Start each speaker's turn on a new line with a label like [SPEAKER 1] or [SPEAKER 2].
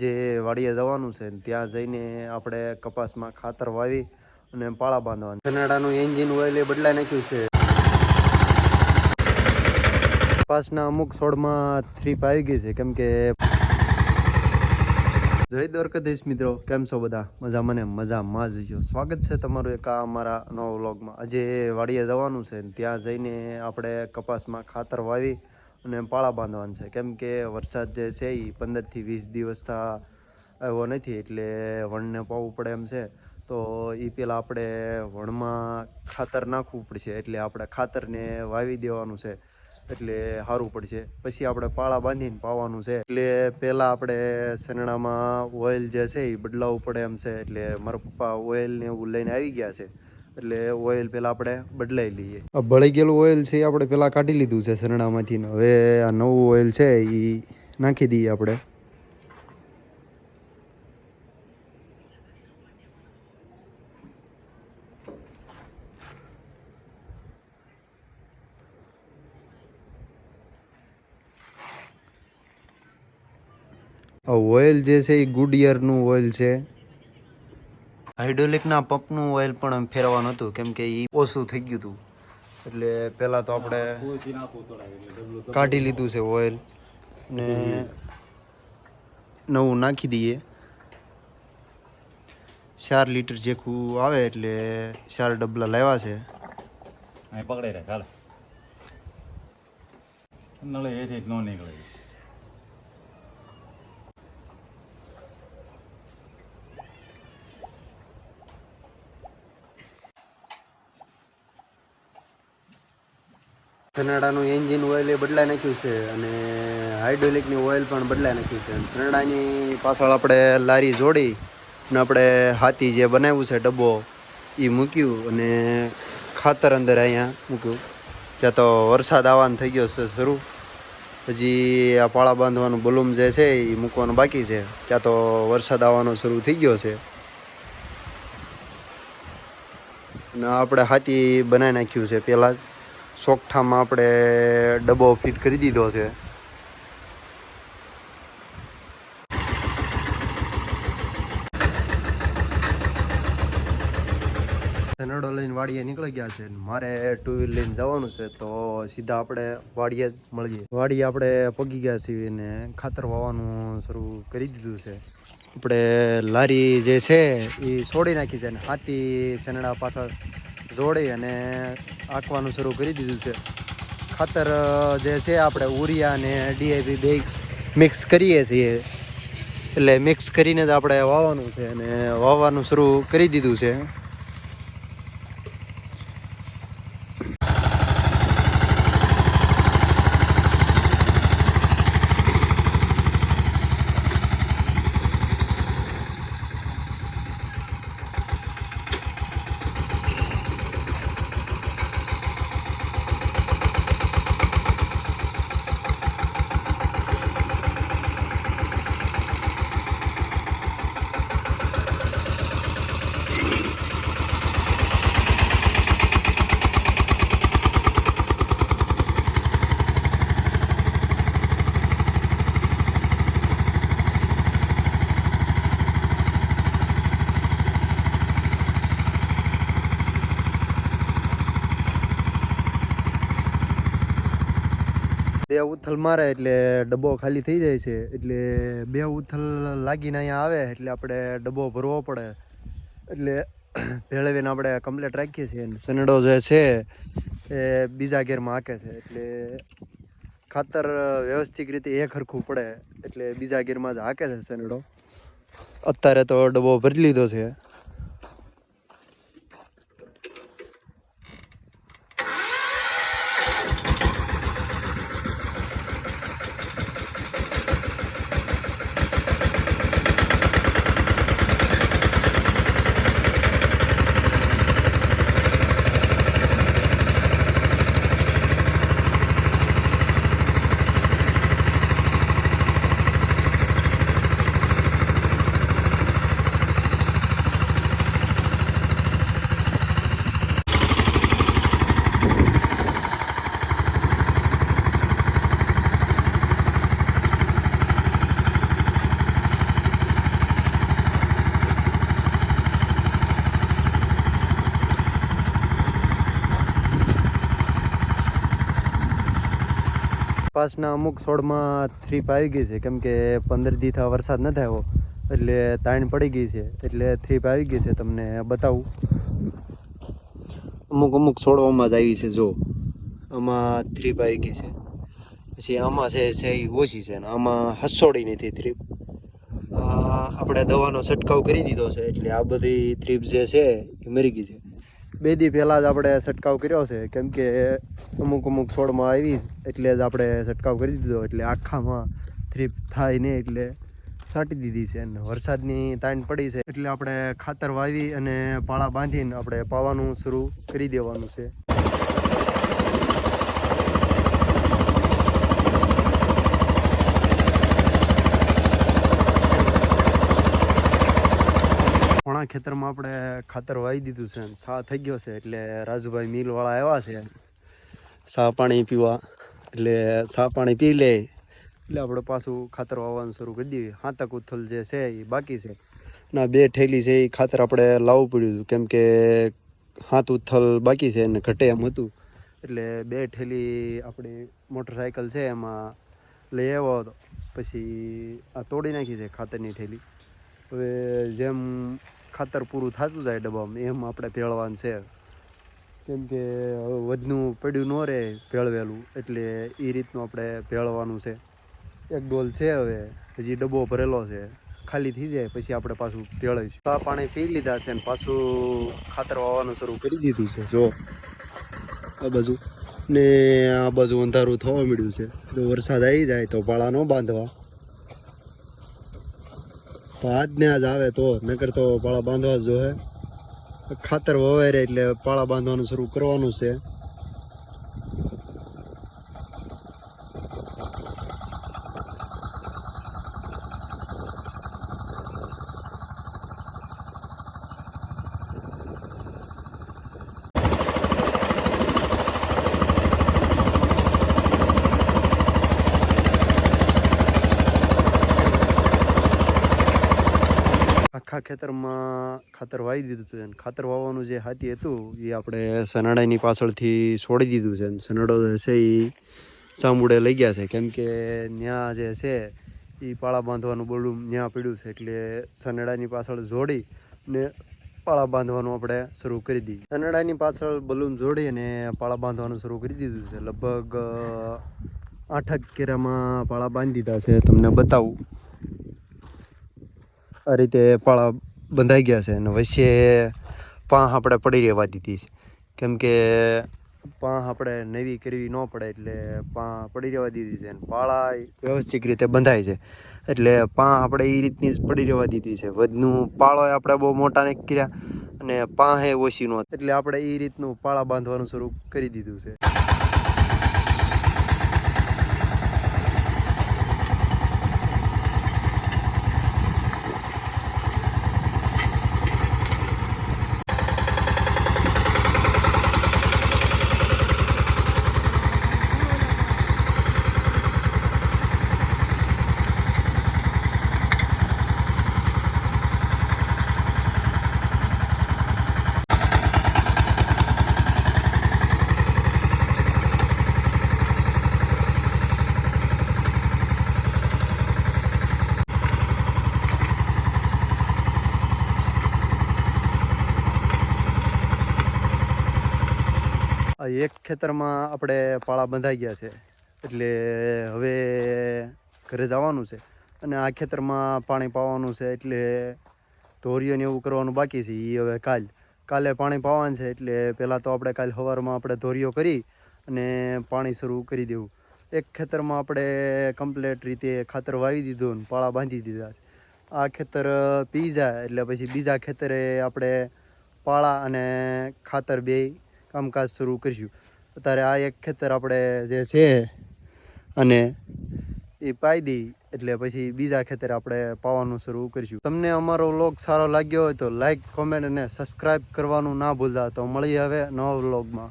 [SPEAKER 1] જે વાડીએ જવાનું છે ત્યાં જઈને આપણે કપાસમાં ખાતર વાવી અને પાળા બાંધવાનું. કનાડાનું એન્જિન ઓઇલ એ બદલાઈ નાખ્યું છે. કપાસના અમુક છોડમાં થ્રીપ આવી ગઈ છે કેમ કે જય દ્વારકાધીશ મિત્રો કેમ છો બધા? મજા મને મજામાં જ જો સ્વાગત છે તમારું એક આ અમારા નવા વ્લોગમાં. આજે વાડીએ જવાનું છે ત્યાં જઈને આપણે કપાસમાં ખાતર વાવી અને પાળા બાંધવાનું છે. કેમ કે વરસાદ જે છે એ પંદરથી વીસ દિવસ થા આવ્યો નથી, એટલે વણને પાવું પડે એમ છે. તો એ પહેલાં આપણે વણમાં ખાતર નાખવું પડશે, એટલે આપણે ખાતરને વાવી દેવાનું છે, એટલે સારું પડશે. પછી આપણે પાળા બાંધીને પાવાનું છે. એટલે પહેલાં આપણે શરણામાં ઓઇલ જે છે એ બદલાવવું પડે એમ છે, એટલે મારા પપ્પા ઓઇલ ને એવું લઈને આવી ગયા છે. એટલે ઓઇલ પહેલાં આપણે બદલાઈ લઈએ. ભળી ગયેલું ઓઇલ છે આપણે પહેલાં કાઢી લીધું છે શરણામાંથી. ને હવે આ નવું ઓઇલ છે એ નાખી દઈએ આપણે. ઓઇલ જે છે એ ગુડિયરનું ઓઇલ છે. હાઇડ્રોલિકના પંપનું ઓઇલ પણ ફેરવવાનું હતું. કેમ કે એ ઓછું થઈ ગયું હતું. એટલે પહેલાં તો આપણે કાઢી લીધું છે ઓઇલ ને નવું નાખી દઈએ. ચાર લીટર જેખું આવે એટલે ચાર ડબલા લાવ્યા છે.
[SPEAKER 2] પકડાઈ રાખ હાલ નળે એથી ન નીકળે.
[SPEAKER 1] કનાડાનું એન્જિન ઓઇલ એ બદલાઈ નાખ્યું છે અને હાઇડ્રોલિકની ઓઇલ પણ બદલાઈ નાખ્યું છે. કનાડાની પાછળ આપણે લારી જોડી અને આપણે હાથી જે બનાવ્યું છે ડબ્બો એ મૂક્યું અને ખાતર અંદર અહીંયા મૂક્યું. ત્યાં તો વરસાદ આવવાનો થઈ ગયો છે શરૂ. પછી આ પાળા બાંધવાનું બલૂમ જે છે એ મૂકવાનું બાકી છે. ત્યાં તો વરસાદ આવવાનો શરૂ થઈ ગયો છે. અને આપણે હાથી બનાવી નાખ્યું છે પહેલાં જ. ચોકઠામાં આપણે ડબ્બો ફિટ કરી દીધો છે. નડો લઈને વાડીએ નીકળી ગયા છે. મારે ટુ વ્હીલ લઈને જવાનું છે, તો સીધા આપણે વાડીએ જ મળીએ. વાડીએ આપણે પગી ગયા છીએ ને ખાતર વાવવાનું શરૂ કરી દીધું છે. આપણે લારી જે છે, એ છોડી નાખી છે અને હાથી ચનડા પાછળ જોડી અને આંકવાનું શરૂ કરી દીધું છે. ખાતર જે છે આપણે ઉરિયા અને ડીઆઈપી બે મિક્સ કરીએ છીએ. એટલે મિક્સ કરીને જ આપણે વાવવાનું છે અને વાવવાનું શરૂ કરી દીધું છે. બે ઉથલ મારે એટલે ડબ્બો ખાલી થઈ જાય છે. એટલે બે ઉથલ લાગીને અહીંયા આવે, એટલે આપણે ડબ્બો ભરવો પડે. એટલે ભેળવીને આપણે કમ્પ્લેટ રાખીએ છીએ અને સનડો જે છે એ બીજા ગેરમાં હાકે છે. એટલે ખાતર વ્યવસ્થિત રીતે એક ખરખું પડે, એટલે બીજા ગેરમાં જ હાકે છે સનડો અત્યારે તો ડબ્બો ભરી લીધો છે. કપાસના અમુક છોડમાં થ્રીપ આવી ગઈ છે. કેમ કે પંદર દીથા વરસાદ નથી આવ્યો એટલે તાણ પડી ગઈ છે. એટલે થ્રીપ આવી ગઈ છે તમને બતાવું. અમુક અમુક છોડવામાં જ આવી છે, જો. આમાં થ્રીપ આવી ગઈ છે. પછી આમાં છે છે એ ઓછી છે ને આમાં હસોડી નથી થ્રીપ આપણે દવાનો છંટકાવ કરી દીધો છે, એટલે આ બધી થ્રીપ જે છે એ મરી ગઈ છે. બે દી પહેલાં જ આપણે છંટકાવ કર્યો છે. કેમ કે અમુક અમુક છોડમાં આવી એટલે જ આપણે છંટકાવ કરી દીધો. એટલે આખામાં થ્રીપ થાય નહીં એટલે છાંટી દીધી છે અને વરસાદની તાણ પડી છે. એટલે આપણે ખાતર વાવી અને પાળા બાંધીને આપણે પાવાનું શરૂ કરી દેવાનું છે. ખેતરમાં આપણે ખાતર વાવી દીધું છે સા થઈ ગયો છે એટલે રાજુભાઈ મિલવાળા આવ્યા છે. સા પાણી પીવા. એટલે સા પાણી પી લે. એટલે આપણે પાછું ખાતર વાવવાનું શરૂ કરી દઈએ હાથક ઉથલ જે છે એ બાકી છે. ના બે ઠેલી છે એ ખાતર આપણે લાવવું પડ્યું હતું. કેમ કે હાથ ઉથલ બાકી છે અને ઘટે એમ હતું. એટલે બે ઠેલી આપણી મોટરસાયકલ છે એમાં લઈ આવ્યો હતો. પછી આ તોડી નાખી છે ખાતરની ઠેલી. હવે જેમ ખાતર પૂરું થતું જાય ડબ્બામાં, એમ આપણે ભેળવાનું છે. કેમ કે વધનું પડ્યું ન રહે ભેળવેલું, એટલે એ રીતનું આપણે ભેળવાનું છે. એક ડોલ છે હવે, હજી ડબ્બો ભરેલો છે. ખાલી થઈ જાય, પછી આપણે પાછું ભેળવીશું. આ પાણી પી લીધા છે ને પાછું ખાતર વાવવાનું શરૂ કરી દીધું છે, જો. આ બાજુ. ને આ બાજુ અંધારું થવા મળ્યું છે. જો વરસાદ આવી જાય તો પાળા ન બાંધવા. તો આજને આજ આવે તો નકર તો પાળા બાંધવા જ જોહે ખાતર વવાય રહે એટલે પાળા બાંધવાનું શરૂ કરવાનું છે. ખેતરમાં ખાતર વાવી દીધું છે અને ખાતર વાવવાનું જે હાથી હતું, એ આપણે સનાડાની પાછળથી છોડી દીધું છે અને સનાડો છે એ સામુડે લઈ ગયા છે. કેમ કે ત્યાં જે છે એ પાળા બાંધવાનું બોલું ત્યાં પીડ્યું છે એટલે સનાડાની પાછળ જોડી ને પાળા બાંધવાનું આપણે શરૂ કરી દીધી. સનાડાની પાછળ બલૂન જોડી અને પાળા બાંધવાનું શરૂ કરી દીધું છે. લગભગ આઠ કેરામાં પાળા બાંધી દીધા છે. તમને બતાવું. રીતે પાળા બંધાઈ ગયા છે અને વચ્ચે પાંહ આપણે પડી રહેવા દીધી છે. કેમ કે પાંહ આપણે નવી કરવી ન પડે એટલે પાંહ પડી રહેવા દીધી છે અને પાળા વ્યવસ્થિત રીતે બંધાય છે. એટલે પાંહ આપણે એ રીતની જ પડી રહેવા દીધી છે. વધનું પાળો આપણે બહુ મોટા નથી કર્યા અને પાંહે ઓછી નો એટલે આપણે એ રીતનું પાળા બાંધવાનું શરૂ કરી દીધું છે. એક ખેતરમાં આપણે પાળા બંધાઈ ગયા છે. એટલે હવે ઘરે જવાનું છે અને આ ખેતરમાં પાણી પાવાનું છે એટલે ધોરીઓને એવું કરવાનું બાકી છે એ હવે કાલ. કાલે પાણી પાવાનું છે એટલે પહેલાં તો આપણે કાલ સવારમાં આપણે ધોરીઓ કરી અને પાણી શરૂ કરી દેવું. એક ખેતરમાં આપણે કમ્પ્લેટ રીતે ખાતર વાવી દીધું અને પાળા બાંધી દીધા છે. આ ખેતર પી જાય એટલે પછી બીજા ખેતરે આપણે પાળા અને ખાતર બે કામકાજ શરૂ કરીશું. અત્યારે આ એક ખેતર આપણે જે છે અને એ પાઈ દઈ એટલે પછી બીજા ખેતર આપણે પાવાનું શરૂ કરીશું. તમને અમારો વ્લોગ સારો લાગ્યો હોય તો લાઇક કોમેન્ટ અને સબસ્ક્રાઈબ કરવાનું ના ભૂલતા. તો મળીએ હવે નવા વ્લોગમાં.